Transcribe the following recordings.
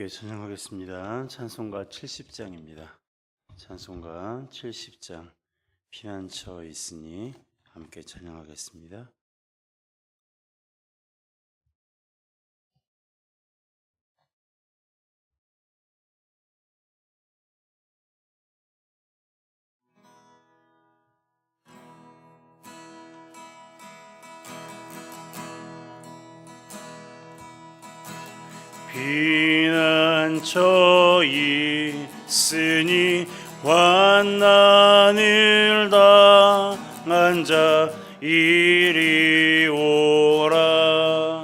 함께 찬양하겠습니다. 찬송가 70장입니다. 찬송가 70장 피난처 있으니 함께 찬양하겠습니다. 피 난처 있으니 환난을 당한 자 이리 오라.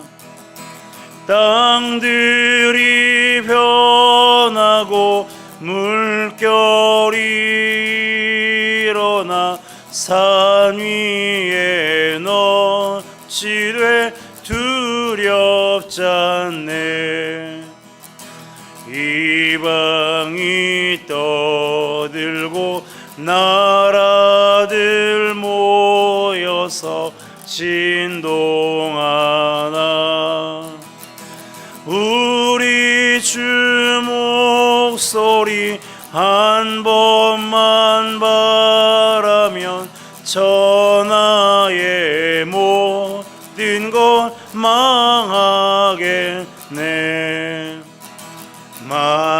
땅들이 변하고 물결이 일어나 산 위에 넘치되 두렵잖네 이방이 떠들고 나라들 모여서 진동하나. 우리 주 목소리 한 번만 바라면 천하의 모든 것 망하겠네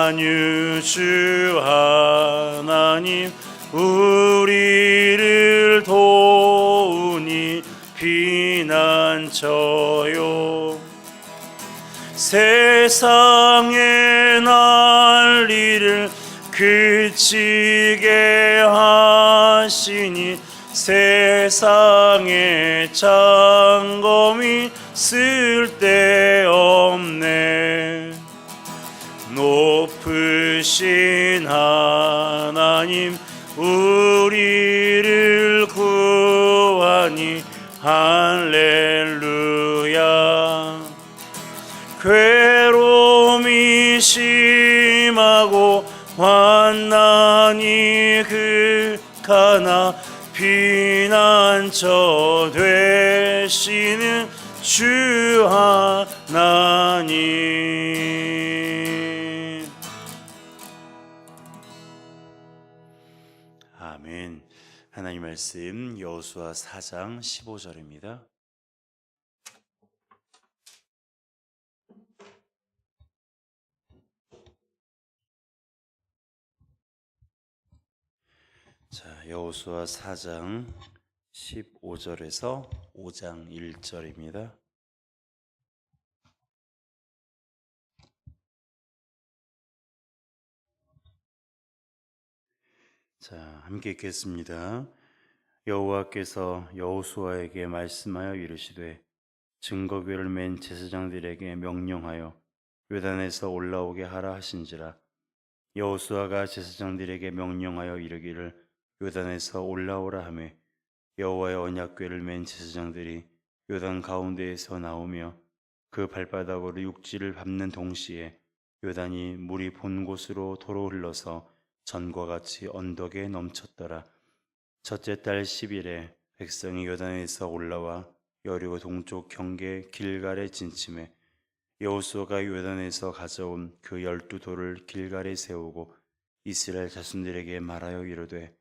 만유 주 하나님 우리를 도우니 피난처요. 세상의 난리를 그치게 하시니 세상의 장 할렐루야. 괴로움이 심하고 환난이 극하나 피난처 되시는 주 하나님 말씀 여호수아 4장 15절입니다 자, 여호수아 4장 15절에서 5장 1절입니다. 자, 함께 읽겠습니다. 여호와께서 여호수아에게 말씀하여 이르시되 증거궤를 맨 제사장들에게 명령하여 요단에서 올라오게 하라 하신지라 여호수아가 제사장들에게 명령하여 이르기를 요단에서 올라오라 하매 여호와의 언약궤를 맨 제사장들이 요단 가운데에서 나오며 그 발바닥으로 육지를 밟는 동시에 요단이 물이 본 곳으로 도로 흘러서 전과 같이 언덕에 넘쳤더라. 첫째 달 10일에 백성이 요단에서 올라와 여리고 동쪽 경계 길갈에 진침해 여호수아가 요단에서 가져온 그 열두 돌을 길갈에 세우고 이스라엘 자손들에게 말하여 이르되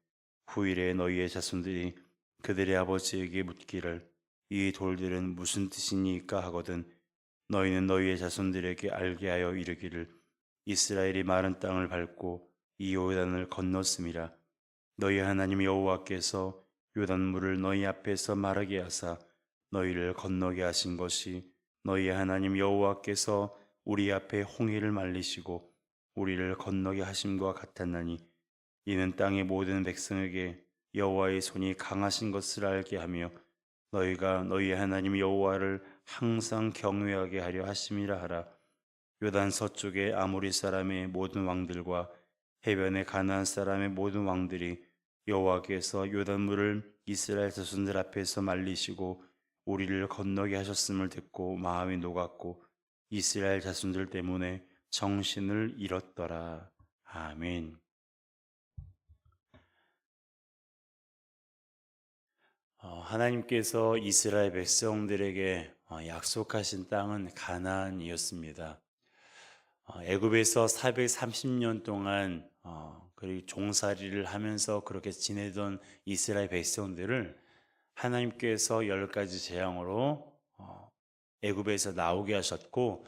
후일에 너희의 자손들이 그들의 아버지에게 묻기를 이 돌들은 무슨 뜻이니까 하거든 너희는 너희의 자손들에게 알게 하여 이르기를 이스라엘이 마른 땅을 밟고 이 요단을 건넜음이라 너희 하나님 여호와께서 요단물을 너희 앞에서 마르게 하사 너희를 건너게 하신 것이 너희 하나님 여호와께서 우리 앞에 홍해를 말리시고 우리를 건너게 하심과 같았나니 이는 땅의 모든 백성에게 여호와의 손이 강하신 것을 알게 하며 너희가 너희 하나님 여호와를 항상 경외하게 하려 하심이라 하라. 요단 서쪽의 아모리 사람의 모든 왕들과 해변의 가나안 사람의 모든 왕들이 여호와께서 요단물을 이스라엘 자손들 앞에서 말리시고 우리를 건너게 하셨음을 듣고 마음이 녹았고 이스라엘 자손들 때문에 정신을 잃었더라. 아멘. 어, 하나님께서 이스라엘 백성들에게 어, 약속하신 땅은 가나안이었습니다. 어, 애굽에서 430년 동안 어, 그리고 종살이를 하면서 그렇게 지내던 이스라엘 백성들을 하나님께서 열 가지 재앙으로 어, 애굽에서 나오게 하셨고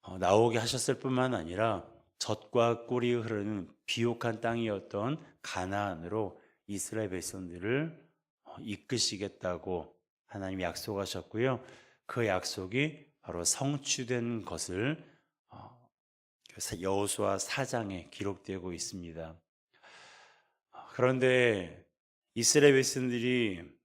어, 나오게 하셨을 뿐만 아니라 젖과 꿀이 흐르는 비옥한 땅이었던 가나안으로 이스라엘 백성들을 어, 이끄시겠다고 하나님이 약속하셨고요. 그 약속이 바로 성취된 것을 어, 여호수아 4장에 기록되고 있습니다. 어, 그런데 이스라엘 백성들이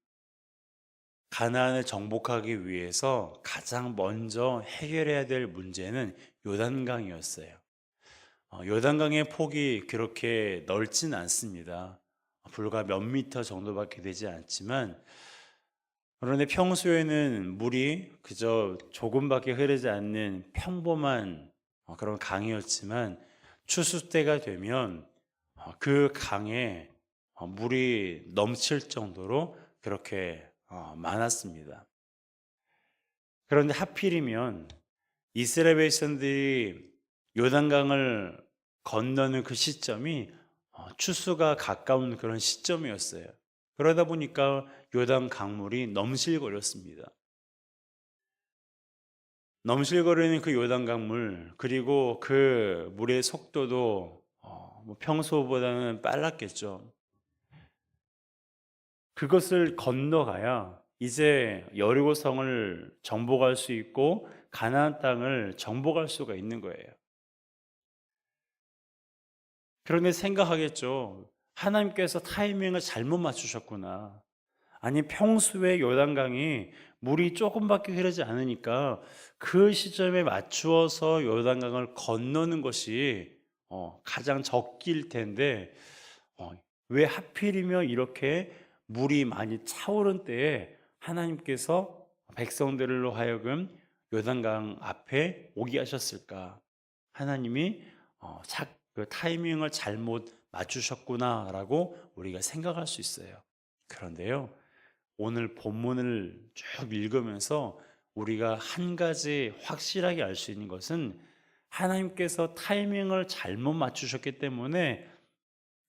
가나안을 정복하기 위해서 가장 먼저 해결해야 될 문제는 요단강이었어요. 어, 요단강의 폭이 그렇게 넓진 않습니다. 불과 몇 미터 정도밖에 되지 않지만 그런데 평소에는 물이 그저 조금밖에 흐르지 않는 평범한 어, 그런 강이었지만 추수 때가 되면 어, 그 강에 어, 물이 넘칠 정도로 그렇게 어, 많았습니다. 그런데 하필이면 이스라엘 백성들이 요단강을 건너는 그 시점이 어, 추수가 가까운 그런 시점이었어요. 그러다 보니까 요단 강물이 넘실거렸습니다. 넘실거리는 그 요단 강 물 그리고 그 물의 속도도 어, 뭐 평소보다는 빨랐겠죠. 그것을 건너가야 이제 여리고성을 정복할 수 있고 가나안 땅을 정복할 수가 있는 거예요. 그런데 생각하겠죠. 하나님께서 타이밍을 잘못 맞추셨구나. 아니 평소에 요단강이 물이 조금밖에 흐르지 않으니까 그 시점에 맞추어서 요단강을 건너는 것이 어, 가장 적기일 텐데 어, 왜 하필이면 이렇게 물이 많이 차오른 때에 하나님께서 백성들로 하여금 요단강 앞에 오게 하셨을까? 하나님이 어, 착, 그 타이밍을 잘못 맞추셨구나라고 우리가 생각할 수 있어요. 그런데요, 오늘 본문을 쭉 읽으면서 우리가 한 가지 확실하게 알 수 있는 것은 하나님께서 타이밍을 잘못 맞추셨기 때문에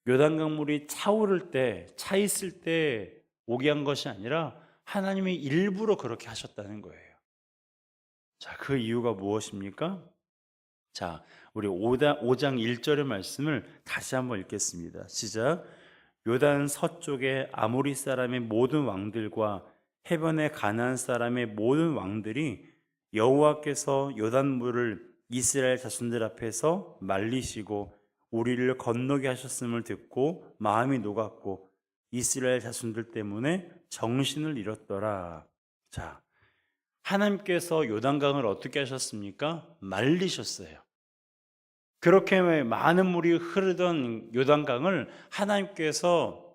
요단강 물이 차오를 때, 차 있을 때 오게 한 것이 아니라 하나님이 일부러 그렇게 하셨다는 거예요. 자, 그 이유가 무엇입니까? 자, 우리 5장 1절의 말씀을 다시 한번 읽겠습니다. 시작. 요단 서쪽의 아모리 사람의 모든 왕들과 해변의 가나안 사람의 모든 왕들이 여호와께서 요단 물을 이스라엘 자손들 앞에서 말리시고 우리를 건너게 하셨음을 듣고 마음이 녹았고 이스라엘 자손들 때문에 정신을 잃었더라. 자, 하나님께서 요단강을 어떻게 하셨습니까? 말리셨어요. 그렇게 많은 물이 흐르던 요단강을 하나님께서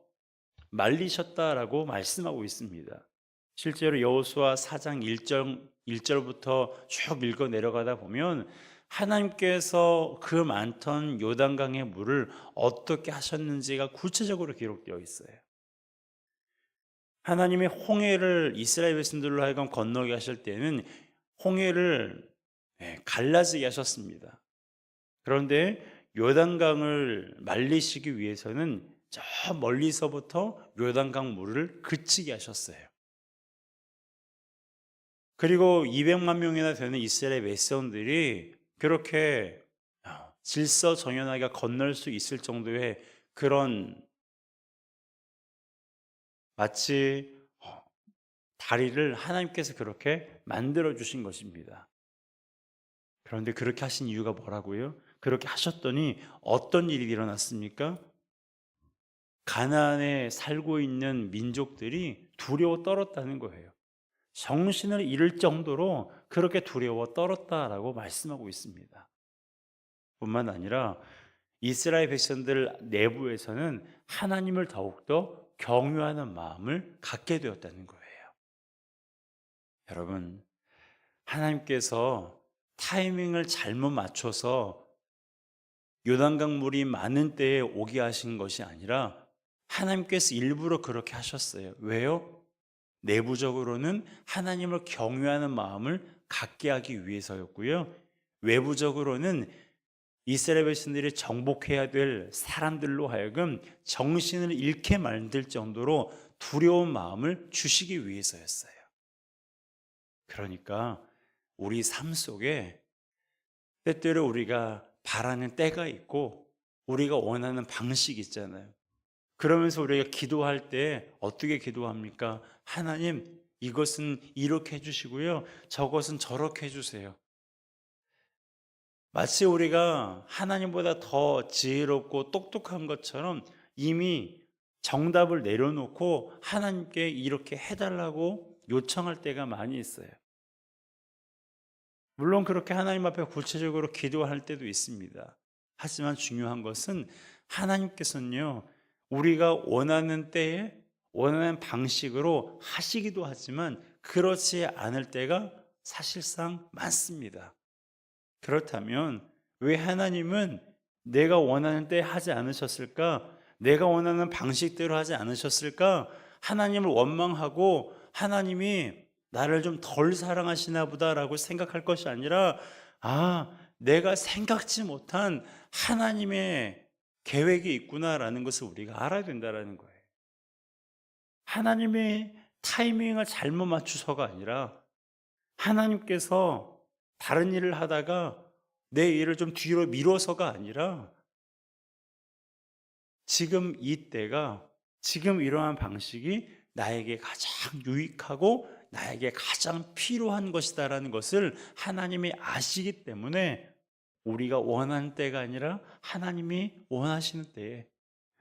말리셨다라고 말씀하고 있습니다. 실제로 여호수아 4장 1절 1절부터 쭉 읽어 내려가다 보면 하나님께서 그 많던 요단강의 물을 어떻게 하셨는지가 구체적으로 기록되어 있어요. 하나님의 홍해를 이스라엘 백성들로 하여금 건너게 하실 때는 홍해를 예, 갈라지게 하셨습니다. 그런데 요단강을 말리시기 위해서는 저 멀리서부터 요단강 물을 그치게 하셨어요. 그리고 200만 명이나 되는 이스라엘 백성들이 그렇게 질서 정연하게 건널 수 있을 정도의 그런 마치 다리를 하나님께서 그렇게 만들어 주신 것입니다. 그런데 그렇게 하신 이유가 뭐라고요? 그렇게 하셨더니 어떤 일이 일어났습니까? 가나안에 살고 있는 민족들이 두려워 떨었다는 거예요. 정신을 잃을 정도로 그렇게 두려워 떨었다라고 말씀하고 있습니다. 뿐만 아니라 이스라엘 백성들 내부에서는 하나님을 더욱더 경유하는 마음을 갖게 되었다는 거예요. 여러분, 하나님께서 타이밍을 잘못 맞춰서 요단강 물이 많은 때에 오게 하신 것이 아니라 하나님께서 일부러 그렇게 하셨어요. 왜요? 내부적으로는 하나님을 경외하는 마음을 갖게 하기 위해서였고요. 외부적으로는 이스라엘 백성들이 정복해야 될 사람들로 하여금 정신을 잃게 만들 정도로 두려운 마음을 주시기 위해서였어요. 그러니까 우리 삶 속에 때때로 우리가 바라는 때가 있고 우리가 원하는 방식이 있잖아요. 그러면서 우리가 기도할 때 어떻게 기도합니까? 하나님, 이것은 이렇게 해주시고요. 저것은 저렇게 해주세요. 마치 우리가 하나님보다 더 지혜롭고 똑똑한 것처럼 이미 정답을 내려놓고 하나님께 이렇게 해달라고 요청할 때가 많이 있어요. 물론 그렇게 하나님 앞에 구체적으로 기도할 때도 있습니다. 하지만 중요한 것은 하나님께서는요, 우리가 원하는 때에 원하는 방식으로 하시기도 하지만 그렇지 않을 때가 사실상 많습니다. 그렇다면 왜 하나님은 내가 원하는 때 하지 않으셨을까? 내가 원하는 방식대로 하지 않으셨을까? 하나님을 원망하고 하나님이 나를 좀 덜 사랑하시나 보다라고 생각할 것이 아니라 아, 내가 생각지 못한 하나님의 계획이 있구나라는 것을 우리가 알아야 된다라는 거예요. 하나님의 타이밍을 잘못 맞추서가 아니라 하나님께서 다른 일을 하다가 내 일을 좀 뒤로 미뤄서가 아니라 지금 이 때가 지금 이러한 방식이 나에게 가장 유익하고 나에게 가장 필요한 것이다라는 것을 하나님이 아시기 때문에 우리가 원하는 때가 아니라 하나님이 원하시는 때에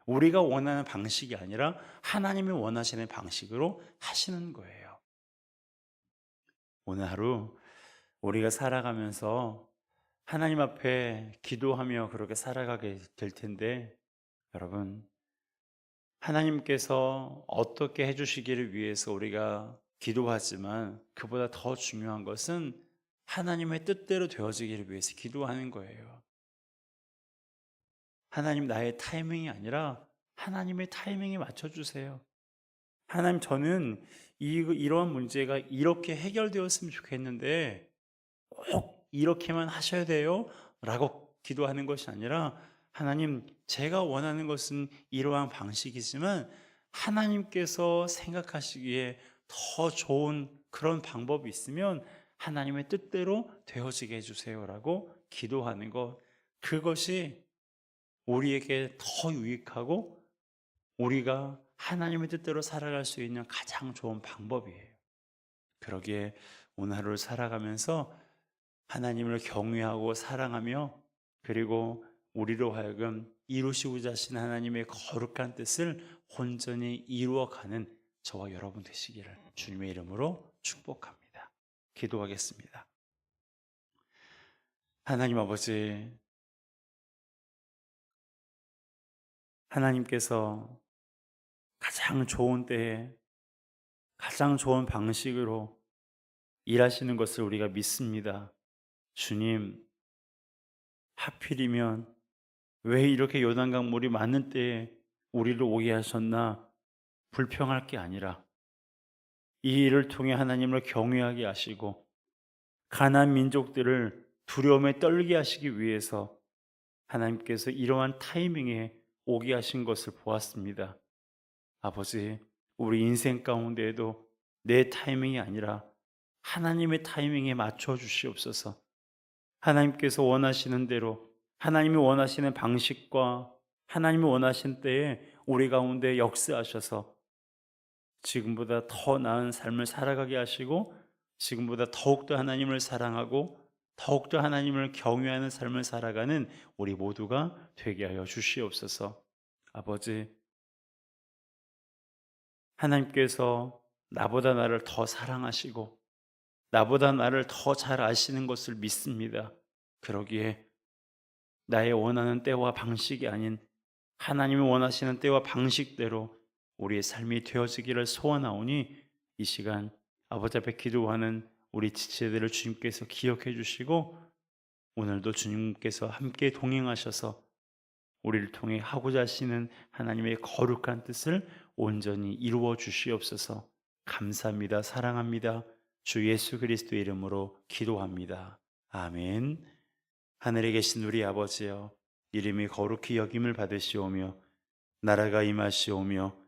우리가 원하는 방식이 아니라 하나님이 원하시는 방식으로 하시는 거예요. 오늘 하루 우리가 살아가면서 하나님 앞에 기도하며 그렇게 살아가게 될 텐데 여러분 하나님께서 어떻게 해주시기를 위해서 우리가 기도하지만 그보다 더 중요한 것은 하나님의 뜻대로 되어지기를 위해서 기도하는 거예요. 하나님 나의 타이밍이 아니라 하나님의 타이밍에 맞춰주세요. 하나님 저는 이, 이러한 문제가 이렇게 해결되었으면 좋겠는데 꼭 이렇게만 하셔야 돼요. 라고 기도하는 것이 아니라 하나님 제가 원하는 것은 이러한 방식이지만 하나님께서 생각하시기에 더 좋은 그런 방법이 있으면 하나님의 뜻대로 되어지게 해주세요라고 기도하는 것 그것이 우리에게 더 유익하고 우리가 하나님의 뜻대로 살아갈 수 있는 가장 좋은 방법이에요. 그러기에 오늘 하루를 살아가면서 하나님을 경외하고 사랑하며 그리고 우리로 하여금 이루시고자 하신 하나님의 거룩한 뜻을 온전히 이루어가는 저와 여러분 되시기를 주님의 이름으로 축복합니다. 기도하겠습니다. 하나님 아버지, 하나님께서 가장 좋은 때에 가장 좋은 방식으로 일하시는 것을 우리가 믿습니다. 주님, 하필이면 왜 이렇게 요단강 물이 많은 때에 우리를 오게 하셨나 불평할 게 아니라 이 일을 통해 하나님을 경외하게 하시고 가난 민족들을 두려움에 떨게 하시기 위해서 하나님께서 이러한 타이밍에 오게 하신 것을 보았습니다. 아버지, 우리 인생 가운데에도 내 타이밍이 아니라 하나님의 타이밍에 맞춰 주시옵소서. 하나님께서 원하시는 대로 하나님이 원하시는 방식과 하나님이 원하신 때에 우리 가운데 역사하셔서 지금보다 더 나은 삶을 살아가게 하시고 지금보다 더욱더 하나님을 사랑하고 더욱더 하나님을 경외하는 삶을 살아가는 우리 모두가 되게 하여 주시옵소서. 아버지, 하나님께서 나보다 나를 더 사랑하시고 나보다 나를 더 잘 아시는 것을 믿습니다. 그러기에 나의 원하는 때와 방식이 아닌 하나님이 원하시는 때와 방식대로 우리의 삶이 되어지기를 소원하오니 이 시간 아버지 앞에 기도하는 우리 지체들을 주님께서 기억해 주시고 오늘도 주님께서 함께 동행하셔서 우리를 통해 하고자 하시는 하나님의 거룩한 뜻을 온전히 이루어 주시옵소서 감사합니다. 사랑합니다. 주 예수 그리스도 이름으로 기도합니다. 아멘. 하늘에 계신 우리 아버지여 이름이 거룩히 여김을 받으시오며 나라가 임하시오며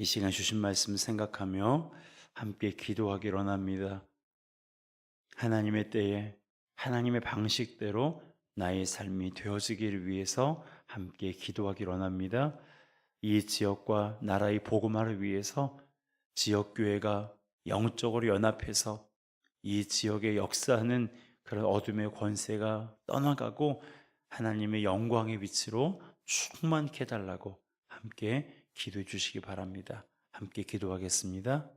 이 시간 주신 말씀 생각하며 함께 기도하기로 합니다. 하나님의 때에 하나님의 방식대로 나의 삶이 되어지기를 위해서 함께 기도하기로 합니다. 이 지역과 나라의 복음화를 위해서 지역 교회가 영적으로 연합해서 이 지역의 역사하는 그런 어둠의 권세가 떠나가고 하나님의 영광의 위치로 충만케 해달라고 함께 기도해 주시기 바랍니다. 함께 기도하겠습니다.